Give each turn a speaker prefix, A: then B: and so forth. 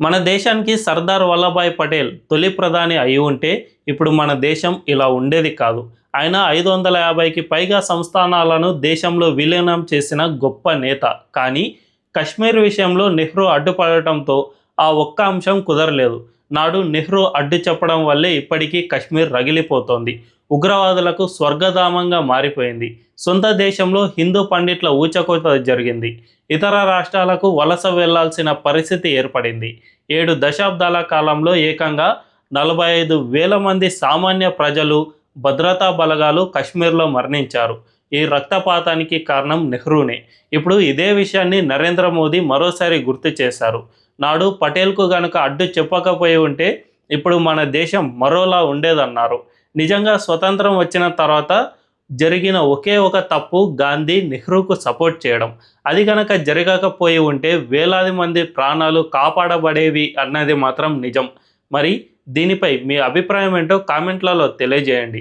A: మన దేశానికి సర్దార్ వల్లభాయ్ పటేల్ తొలి ప్రధాని అయి ఉంటే ఇప్పుడు మన దేశం ఇలా ఉండేది కాదు. ఆయన ఐదు వందల యాభైకి పైగా సంస్థానాలను దేశంలో విలీనం చేసిన గొప్ప నేత. కానీ కశ్మీర్ విషయంలో నెహ్రూ అడ్డుపడటంతో ఆ ఒక్క అంశం కుదరలేదు. నాడు నెహ్రూ అడ్డు చెప్పడం వల్లే ఇప్పటికీ కశ్మీర్ రగిలిపోతోంది. ఉగ్రవాదులకు స్వర్గధామంగా మారిపోయింది. సొంత దేశంలో హిందూ పండిట్ల ఊచకోత జరిగింది. ఇతర రాష్ట్రాలకు వలస వెళ్ళాల్సిన పరిస్థితి ఏర్పడింది. ఏడు దశాబ్దాల కాలంలో ఏకంగా నలభై ఐదు వేల మంది సామాన్య ప్రజలు భద్రతా బలగాలు కశ్మీర్లో మరణించారు. ఈ రక్తపాతానికి కారణం నెహ్రూనే. ఇప్పుడు ఇదే విషయాన్ని నరేంద్ర మోదీ మరోసారి గుర్తు చేశారు. నాడు పటేల్కు గనుక అడ్డు చెప్పకపోయి ఉంటే ఇప్పుడు మన దేశం మరోలా ఉండేదన్నారు. నిజంగా స్వతంత్రం వచ్చిన తర్వాత జరిగిన ఒకే ఒక తప్పు గాంధీ నెహ్రూకు సపోర్ట్ చేయడం. అది కనుక జరగకపోయి ఉంటే వేలాది మంది ప్రాణాలు కాపాడబడేవి అన్నది మాత్రం నిజం. మరి దీనిపై మీ అభిప్రాయం ఏంటో కామెంట్లలో తెలియజేయండి.